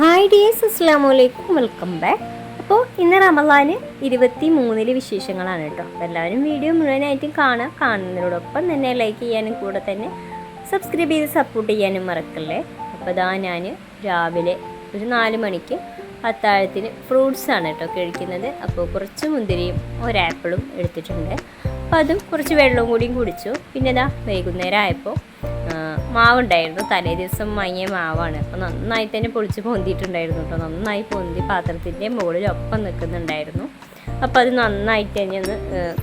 Hi dears അസ്സാം വലൈക്കും welcome back അപ്പോൾ ഇന്ന് റമലാൻ ഇരുപത്തി മൂന്നിൽ വിശേഷങ്ങളാണ് കേട്ടോ. അപ്പോൾ എല്ലാവരും വീഡിയോ മുഴുവനായിട്ടും കാണുക കാണുന്നതിനോടൊപ്പം തന്നെ ലൈക്ക് ചെയ്യാനും കൂടെ തന്നെ സബ്സ്ക്രൈബ് ചെയ്ത് സപ്പോർട്ട് ചെയ്യാനും മറക്കല്ലേ? അപ്പോൾ ഇതാ ഞാൻ രാവിലെ ഒരു നാല് മണിക്ക് അത്താഴത്തിന് ഫ്രൂട്ട്സാണ് കേട്ടോ കഴിക്കുന്നത്. അപ്പോൾ കുറച്ച് മുന്തിരിയും ഒരാപ്പിളും എടുത്തിട്ടുണ്ട്. അപ്പോൾ അതും കുറച്ച് വെള്ളവും കൂടിയും കുടിച്ചു. പിന്നെ ഇതാ വൈകുന്നേരം ആയപ്പോൾ മാവുണ്ടായിരുന്നു. തലേ ദിവസം വാങ്ങിയ മാവാണ്. അപ്പോൾ നന്നായി തന്നെ പൊളിച്ച് പൊന്തിയിട്ടുണ്ടായിരുന്നു കേട്ടോ. നന്നായി പൊന്തി പാത്രത്തിന്റെ മുകളിൽ ഒപ്പം നിൽക്കുന്നുണ്ടായിരുന്നു. അപ്പോൾ അത് നന്നായിട്ട് തന്നെ ഒന്ന്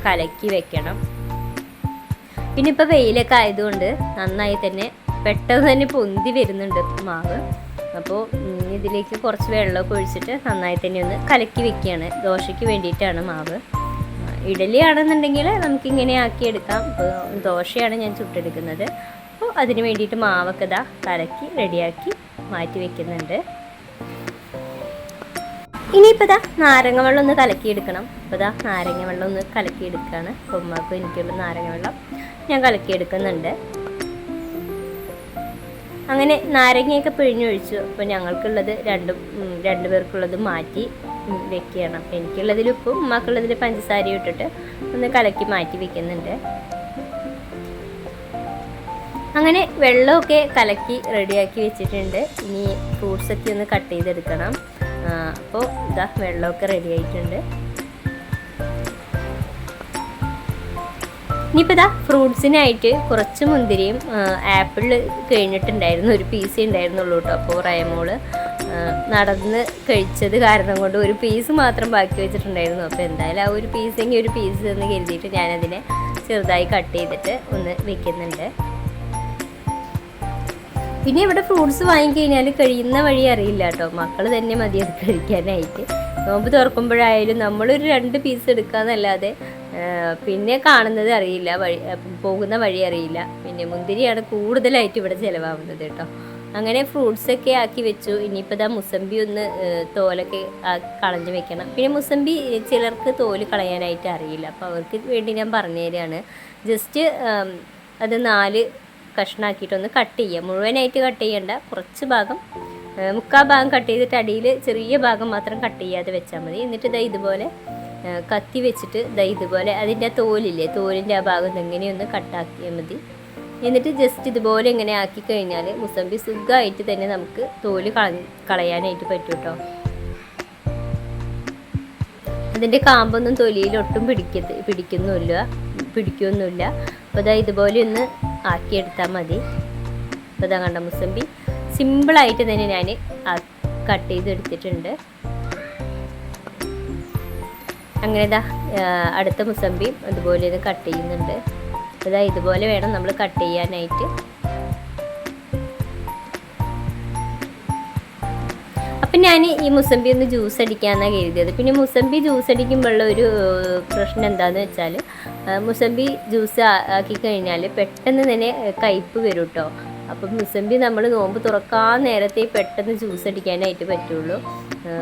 കലക്കി വെക്കണം. പിന്നെ ഇപ്പോൾ വെയിലൊക്കെ ആയതുകൊണ്ട് നന്നായി തന്നെ പെട്ടെന്ന് തന്നെ പൊന്തി വരുന്നുണ്ട് മാവ്. അപ്പോൾ ഇതിലേക്ക് കുറച്ച് വെള്ളമൊക്കെ ഒഴിച്ചിട്ട് നന്നായി തന്നെ ഒന്ന് കലക്കി വെക്കുകയാണ്. ദോശയ്ക്ക് വേണ്ടിയിട്ടാണ് മാവ്. ഇഡലി ആണെന്നുണ്ടെങ്കിൽ നമുക്കിങ്ങനെ ആക്കിയെടുക്കാം. ഇപ്പോൾ ദോശയാണ് ഞാൻ ചുട്ടെടുക്കുന്നത്. അപ്പോൾ അതിന് വേണ്ടിയിട്ട് മാവൊക്കെ ഇതാ കലക്കി റെഡിയാക്കി മാറ്റി വെക്കുന്നുണ്ട്. ഇനിയിപ്പോൾ ഇതാ നാരങ്ങ വെള്ളം ഒന്ന് കലക്കിയെടുക്കണം അപ്പോൾ ഇതാ നാരങ്ങ വെള്ളം ഒന്ന് കലക്കിയെടുക്കുകയാണ് ഉമ്മക്കും എനിക്കുള്ള നാരങ്ങ വെള്ളം ഞാൻ കലക്കിയെടുക്കുന്നുണ്ട് അങ്ങനെ നാരങ്ങയൊക്കെ പിഴിഞ്ഞൊഴിച്ചു. അപ്പോൾ ഞങ്ങൾക്കുള്ളത് രണ്ടും രണ്ടു പേർക്കുള്ളത് മാറ്റി വെക്കുകയാണ്. അപ്പോൾ എനിക്കുള്ളതിൽ ഉപ്പും ഉമ്മാക്കുള്ളതിൽ പഞ്ചസാരയും ഇട്ടിട്ട് ഒന്ന് കലക്കി മാറ്റി വെക്കുന്നുണ്ട്. അങ്ങനെ വെള്ളമൊക്കെ കലക്കി റെഡിയാക്കി വെച്ചിട്ടുണ്ട്. ഇനി ഫ്രൂട്ട്സൊക്കെ ഒന്ന് കട്ട് ചെയ്തെടുക്കണം. അപ്പോൾ ഇതാ വെള്ളമൊക്കെ റെഡി ആയിട്ടുണ്ട്. ഇനിയിപ്പോൾ ഇതാ ഫ്രൂട്ട്സിനായിട്ട് കുറച്ച് മുന്തിരിയും ആപ്പിൾ കഴിഞ്ഞിട്ടുണ്ടായിരുന്നു. ഒരു പീസ് ഉണ്ടായിരുന്നുള്ളൂ കേട്ടോ അപ്പോൾ റയമോൾ നടന്ന് കഴിച്ചത് കാരണം കൊണ്ട് ഒരു പീസ് മാത്രം ബാക്കി വെച്ചിട്ടുണ്ടായിരുന്നു. അപ്പോൾ എന്തായാലും ആ ഒരു പീസെങ്കിൽ ഒരു പീസ് എന്ന് കരുതിയിട്ട് ഞാനതിനെ ചെറുതായി കട്ട് ചെയ്തിട്ട് ഒന്ന് വെക്കുന്നുണ്ട്. പിന്നെ ഇവിടെ ഫ്രൂട്ട്സ് വാങ്ങിക്കഴിഞ്ഞാൽ കഴിയുന്ന വഴി അറിയില്ല കേട്ടോ. മക്കൾ തന്നെ മതി അത് കഴിക്കാനായിട്ട്. നോമ്പ് തുറക്കുമ്പോഴായാലും നമ്മളൊരു രണ്ട് പീസ് എടുക്കാന്നല്ലാതെ പിന്നെ കാണുന്നത് അറിയില്ല വഴി പോകുന്ന വഴി അറിയില്ല. പിന്നെ മുന്തിരിയാണ് കൂടുതലായിട്ട് ഇവിടെ ചിലവാകുന്നത് കേട്ടോ. അങ്ങനെ ഫ്രൂട്ട്സൊക്കെ ആക്കി വെച്ചു. ഇനിയിപ്പോൾ ഇതാ മുസമ്പി ഒന്ന് തോലൊക്കെ കളഞ്ഞു വെക്കണം. പിന്നെ മുസമ്പി ചിലർക്ക് തോൽ കളയാനായിട്ട് അറിയില്ല. അപ്പോൾ അവർക്ക് വേണ്ടി ഞാൻ പറഞ്ഞു തരികയാണ് ജസ്റ്റ് അത് നാല് കഷ്ണാക്കിയിട്ടൊന്ന് കട്ട് ചെയ്യുക. മുഴുവനായിട്ട് കട്ട് ചെയ്യണ്ട. കുറച്ച് ഭാഗം മുക്കാൽ ഭാഗം കട്ട് ചെയ്തിട്ട് അടിയിൽ ചെറിയ ഭാഗം മാത്രം കട്ട് ചെയ്യാതെ വെച്ചാൽ മതി. എന്നിട്ട് ദാ ഇതുപോലെ കത്തി വെച്ചിട്ട് ദാ ഇതുപോലെ അതിന്റെ തോലില്ലേ തോലിന്റെ ആ ഭാഗം എങ്ങനെയൊന്ന് കട്ടാക്കിയാൽ മതി. എന്നിട്ട് ജസ്റ്റ് ഇതുപോലെ ഇങ്ങനെ ആക്കി കഴിഞ്ഞാൽ മുസമ്പി സുഖമായിട്ട് തന്നെ നമുക്ക് തോൽ കളയാനായിട്ട് പറ്റും കേട്ടോ. അതിന്റെ കാമ്പൊന്നും തൊലിയിൽ ഒട്ടും പിടിക്കത്ത് പിടിക്കുന്നുമില്ല പിടിക്കൊന്നുമില്ല അപ്പോൾ ഇതാ ഇതുപോലെ ഒന്ന് ആക്കിയെടുത്താൽ മതി. അപ്പോൾ ഇതാ കണ്ട മുസമ്പി? സിമ്പിളായിട്ട് തന്നെ ഞാൻ കട്ട് ചെയ്തെടുത്തിട്ടുണ്ട്. അങ്ങനെ ഇതാ അടുത്ത മുസമ്പിയും അതുപോലെ ഇത് കട്ട് ചെയ്യുന്നുണ്ട്. ഇതാ ഇതുപോലെ വേണം നമ്മൾ കട്ട് ചെയ്യാനായിട്ട്. ഞാൻ ഈ മുസമ്പി ഒന്ന് ജ്യൂസ് അടിക്കാമെന്നാണ് കരുതിയത്. പിന്നെ മുസമ്പി ജ്യൂസ് അടിക്കുമ്പോഴുള്ള ഒരു പ്രശ്നം എന്താണെന്ന് വെച്ചാൽ മുസമ്പി ജ്യൂസ് ആക്കി കഴിഞ്ഞാൽ പെട്ടെന്ന് തന്നെ കയ്പ്പ് വരും കേട്ടോ അപ്പം മുസമ്പി നമ്മൾ നോമ്പ് തുറക്കാൻ നേരത്തെ പെട്ടെന്ന് ജ്യൂസ് അടിക്കാനായിട്ട് പറ്റുള്ളൂ.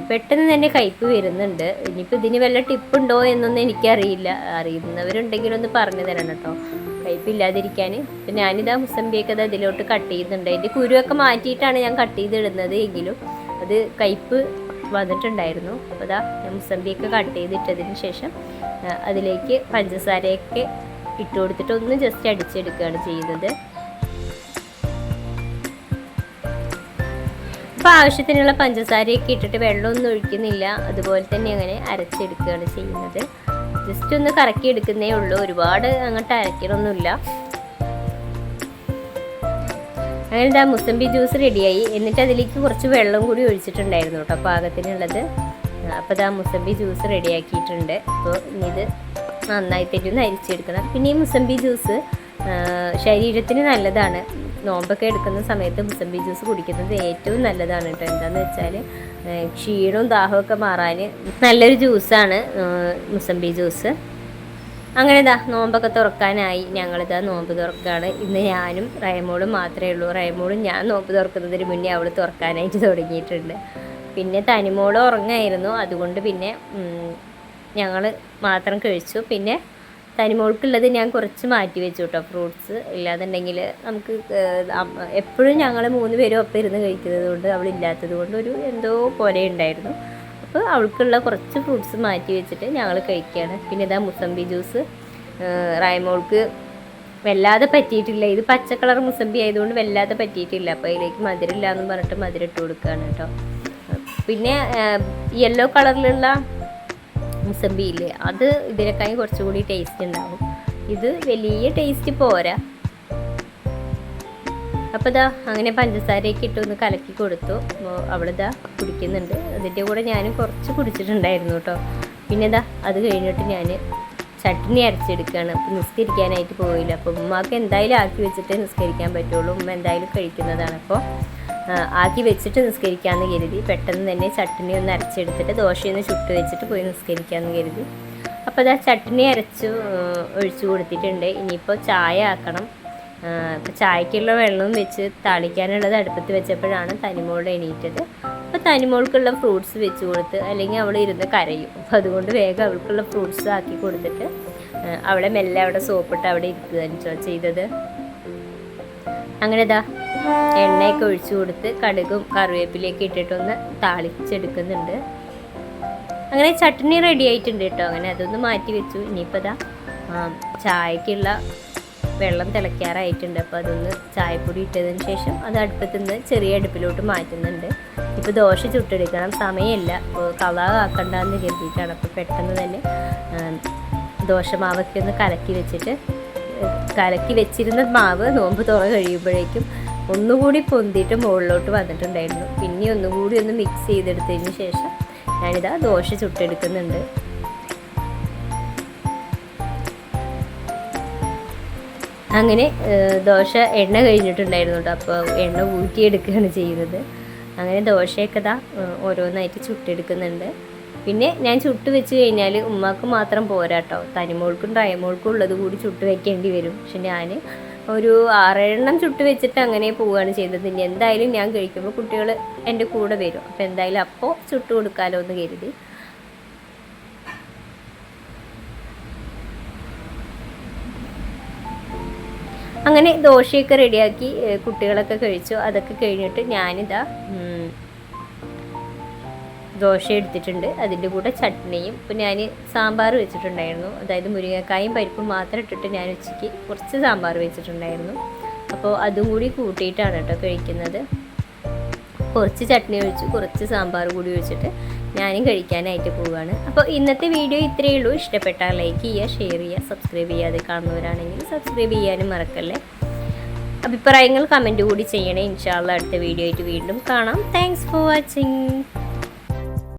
പെട്ടെന്ന് തന്നെ കയ്പ്പ് വരുന്നുണ്ട്. ഇനിയിപ്പോൾ ഇതിന് വല്ല ടിപ്പുണ്ടോ എന്നൊന്നും എനിക്കറിയില്ല. അറിയുന്നവരുണ്ടെങ്കിൽ ഒന്ന് പറഞ്ഞു തരണം കേട്ടോ. കയ്പില്ലാതിരിക്കാൻ ഇപ്പം ഞാനിതാ മുസമ്പിയൊക്കെ അത് അതിലോട്ട് കട്ട് ചെയ്യുന്നുണ്ട്. അതിന്റെ കുരുവൊക്കെ മാറ്റിയിട്ടാണ് ഞാൻ കട്ട് ചെയ്തിടുന്നത് എങ്കിലും. അത് കയ്പ്പ് വന്നിട്ടുണ്ടായിരുന്നു. അപ്പോൾ ഞാൻ മുസമ്പിയൊക്കെ കട്ട് ചെയ്തിട്ടതിന് ശേഷം അതിലേക്ക് പഞ്ചസാരയൊക്കെ ഇട്ട് കൊടുത്തിട്ട് ഒന്ന് ജസ്റ്റ് അടിച്ചെടുക്കുകയാണ് ചെയ്യുന്നത്. അപ്പോൾ ആവശ്യത്തിനുള്ള പഞ്ചസാരയൊക്കെ ഇട്ടിട്ട് വെള്ളമൊന്നും ഒഴിക്കുന്നില്ല. അതുപോലെ തന്നെ അങ്ങനെ അരച്ചെടുക്കുകയാണ് ചെയ്യുന്നത്. ജസ്റ്റ് ഒന്ന് കറക്കി എടുക്കുന്നേ ഉള്ളൂ. ഒരുപാട് അങ്ങോട്ട് അരക്കണമൊന്നുമില്ല അങ്ങനെ ഇതാ മുസമ്പി ജ്യൂസ് റെഡിയായി. എന്നിട്ട് അതിലേക്ക് കുറച്ച് വെള്ളം കൂടി ഒഴിച്ചിട്ടുണ്ടായിരുന്നു കേട്ടോ പാകത്തിനുള്ളത്. അപ്പോൾ ഇതാ മുസമ്പി ജ്യൂസ് റെഡിയാക്കിയിട്ടുണ്ട്. അപ്പോൾ ഇനി ഇത് നന്നായി തെറ്റൊന്ന് അരിച്ചെടുക്കണം പിന്നെ ഈ മുസമ്പി ജ്യൂസ് ശരീരത്തിന് നല്ലതാണ്. നോമ്പൊക്കെ എടുക്കുന്ന സമയത്ത് മുസമ്പി ജ്യൂസ് കുടിക്കുന്നത് ഏറ്റവും നല്ലതാണ് കേട്ടോ. എന്താണെന്ന് വെച്ചാൽ ക്ഷീണവും ദാഹവും ഒക്കെ മാറാൻ നല്ലൊരു ജ്യൂസാണ് മുസമ്പി ജ്യൂസ്. അങ്ങനെ ഇതാ നോമ്പൊക്കെ തുറക്കാനായി. ഞങ്ങളിതാ നോമ്പ് തുറക്കുകയാണ് ഇന്ന് ഞാനും റയമോളും മാത്രമേ ഉള്ളൂ. റയമോളും ഞാൻ നോമ്പ് തുറക്കുന്നതിന് മുന്നേ അവൾ തുറക്കാനായിട്ട് തുടങ്ങിയിട്ടുണ്ട്. പിന്നെ തനിമോൾ ഉറങ്ങായിരുന്നു. അതുകൊണ്ട് പിന്നെ ഞങ്ങൾ മാത്രം കഴിച്ചു. പിന്നെ തനിമോൾക്കുള്ളത് ഞാൻ കുറച്ച് മാറ്റി വെച്ചു കേട്ടോ ഫ്രൂട്ട്സ്. ഇല്ലാന്നുണ്ടെങ്കിൽ നമുക്ക് എപ്പോഴും ഞങ്ങൾ മൂന്ന് പേരും ഒപ്പം ഇരുന്ന് കഴിക്കുന്നത് കൊണ്ട് അവളില്ലാത്തത് കൊണ്ട് ഒരു എന്തോ പോലെ ഉണ്ടായിരുന്നു. അപ്പോൾ അവൾക്കുള്ള കുറച്ച് ഫ്രൂട്ട്സ് മാറ്റി വെച്ചിട്ട് ഞങ്ങൾ കഴിക്കുകയാണ് പിന്നെ ഇതാ മുസംബി ജ്യൂസ് റായ്മോൾക്ക് വല്ലാതെ പറ്റിയിട്ടില്ല. ഇത് പച്ച കളർ മുസംബി ആയതുകൊണ്ട് വല്ലാതെ പറ്റിയിട്ടില്ല. അപ്പോൾ അതിലേക്ക് മധുരമില്ല എന്ന് പറഞ്ഞിട്ട് മധുരം ഇട്ട് കൊടുക്കുകയാണ് കേട്ടോ. പിന്നെ യെല്ലോ കളറിലുള്ള മുസംബി ഇല്ലേ? അത് ഇതിനേക്കാളും കുറച്ചുകൂടി ടേസ്റ്റ് ഉണ്ടാവും. ഇത് വലിയ ടേസ്റ്റ് പോരാ. അപ്പോൾ ഇതാ അങ്ങനെ പഞ്ചസാരയൊക്കെ ഇട്ട് ഒന്ന് കലക്കി കൊടുത്തു. അപ്പോൾ അവളിതാ കുടിക്കുന്നുണ്ട്. അതിന്റെ കൂടെ ഞാനും കുറച്ച് കുടിച്ചിട്ടുണ്ടായിരുന്നു കേട്ടോ. പിന്നെ ഇതാ അത് കഴിഞ്ഞിട്ട് ഞാൻ ചട്ടിനി അരച്ചെടുക്കുകയാണ് അപ്പോൾ നിസ്കരിക്കാനായിട്ട് പോയില്ല. അപ്പോൾ ഉമ്മാക്ക് എന്തായാലും ആക്കി വെച്ചിട്ട് നിസ്കരിക്കാൻ പറ്റുള്ളൂ. ഉമ്മ എന്തായാലും കഴിക്കുന്നതാണ്. അപ്പോൾ ആക്കി വെച്ചിട്ട് നിസ്കരിക്കാമെന്ന് കരുതി. പെട്ടെന്ന് തന്നെ ചട്ടിനി ഒന്ന് അരച്ചെടുത്തിട്ട് ദോശയൊന്ന് ചുട്ട് വെച്ചിട്ട് പോയി നിസ്കരിക്കാമെന്ന് കരുതി. അപ്പോൾ അതാ ചട്ടിനി അരച്ചു ആ, ഒഴിച്ചു കൊടുത്തിട്ടുണ്ട്. ഇനിയിപ്പോൾ ചായ ആക്കണം. അപ്പോൾ ചായക്കുള്ള വെള്ളവും വെച്ച് തളിക്കാനുള്ളത് അടുപ്പത്ത് വെച്ചപ്പോഴാണ് തനിമോൾ എണീറ്റത്. അപ്പോൾ തനിമോൾക്കുള്ള ഫ്രൂട്ട്സ് വെച്ച് കൊടുത്ത് അല്ലെങ്കിൽ അവൾ ഇരുന്ന് കരയും. അപ്പോൾ അതുകൊണ്ട് വേഗം അവൾക്കുള്ള ഫ്രൂട്ട്സ് ആക്കി കൊടുത്തിട്ട് അവളെ മെല്ലെ അവിടെ സോപ്പിട്ട് അവിടെ ഇരിക്കുകയാണ് ചെയ്തത്. അങ്ങനെ ഇതാ എണ്ണയൊക്കെ ഒഴിച്ചു കൊടുത്ത് കടുകും കറിവേപ്പിലയൊക്കെ ഇട്ടിട്ടൊന്ന് താളിച്ചെടുക്കുന്നുണ്ട്. അങ്ങനെ ചട്നി റെഡി ആയിട്ടുണ്ട് കേട്ടോ. അങ്ങനെ അതൊന്ന് മാറ്റി വെച്ചു. ഇനിയിപ്പോൾ ഇതാ ചായക്കുള്ള വെള്ളം തിളയ്ക്കാറായിട്ടുണ്ട്. അപ്പോൾ അതൊന്ന് ചായപ്പൊടി ഇട്ടതിന് ശേഷം അത് അടുപ്പത്ത് നിന്ന് ചെറിയ അടുപ്പിലോട്ട് മാറ്റുന്നുണ്ട്. ഇപ്പോൾ ദോശ ചുട്ടെടുക്കണം. സമയമില്ല. അപ്പോൾ കളാക്കാണ്ടെന്ന് കരുതിയിട്ടാണ്. അപ്പോൾ പെട്ടെന്ന് തന്നെ ദോശ ദോശമാവൊക്കെ ഒന്ന് കലക്കി വെച്ചിട്ട് കലക്കി വെച്ചിരുന്ന മാവ് നോമ്പ് തുറ കഴിയുമ്പോഴേക്കും ഒന്നുകൂടി പൊന്തിയിട്ട് മുകളിലോട്ട് വന്നിട്ടുണ്ടായിരുന്നു. പിന്നെ ഒന്നുകൂടി ഒന്ന് മിക്സ് ചെയ്തെടുത്തതിന് ശേഷം ഞാനിതാ ദോശ ചുട്ടെടുക്കുന്നുണ്ട്. അങ്ങനെ ദോശ എണ്ണ കഴിഞ്ഞിട്ടുണ്ടായിരുന്നു കേട്ടോ അപ്പോൾ എണ്ണ ഊറ്റിയെടുക്കുകയാണ് ചെയ്യുന്നത്. അങ്ങനെ ദോശയൊക്കെ താ ഓരോന്നായിട്ട് ചുട്ടെടുക്കുന്നുണ്ട്. പിന്നെ ഞാൻ ചുട്ട് വെച്ച് കഴിഞ്ഞാൽ ഉമ്മാക്ക് മാത്രം പോരാട്ടോ തനിമോൾക്കും തയമോൾക്കും ഉള്ളത് കൂടി ചുട്ട് വെക്കേണ്ടി വരും. പക്ഷെ ഞാൻ ഒരു ആറെണ്ണം ചുട്ട് വെച്ചിട്ട് അങ്ങനെ പോവുകയാണ് ചെയ്തത്. ഇനി എന്തായാലും ഞാൻ കഴിക്കുമ്പോൾ കുട്ടികൾ എന്റെ കൂടെ വരും. അപ്പോൾ എന്തായാലും അപ്പോൾ ചുട്ട് കൊടുക്കാമല്ലോ എന്ന് കരുതി. അങ്ങനെ ദോശയൊക്കെ റെഡിയാക്കി കുട്ടികളൊക്കെ കഴിച്ചു. അതൊക്കെ കഴിഞ്ഞിട്ട് ഞാനിതാ ദോശ എടുത്തിട്ടുണ്ട്. അതിന്റെ കൂടെ ചട്നിയും. ഇപ്പം ഞാൻ സാമ്പാർ വെച്ചിട്ടുണ്ടായിരുന്നു. അതായത് മുരിങ്ങക്കായും പരിപ്പും മാത്രം ഇട്ടിട്ട് ഞാൻ ഉച്ചയ്ക്ക് കുറച്ച് സാമ്പാർ വെച്ചിട്ടുണ്ടായിരുന്നു. അപ്പോൾ അതും കൂടി കൂട്ടിയിട്ടാണ് കേട്ടോ കഴിക്കുന്നത്. കുറച്ച് ചട്നി ഒഴിച്ചു കുറച്ച് സാമ്പാർ കൂടി ഒഴിച്ചിട്ട് ഞാനും കഴിക്കാനായിട്ട് പോവുകയാണ്. അപ്പോൾ ഇന്നത്തെ വീഡിയോ ഇത്രയേ ഉള്ളൂ. ഇഷ്ടപ്പെട്ടാൽ ലൈക്ക് ചെയ്യുക ഷെയർ ചെയ്യുക സബ്സ്ക്രൈബ് ചെയ്യാതെ കാണുന്നവരാണെങ്കിൽ സബ്സ്ക്രൈബ് ചെയ്യാനും മറക്കല്ലേ? അഭിപ്രായങ്ങൾ കമന്റ് കൂടി ചെയ്യണേ. ഇൻഷാല്ല അടുത്ത വീഡിയോ ആയിട്ട് വീണ്ടും കാണാം. Thanks for watching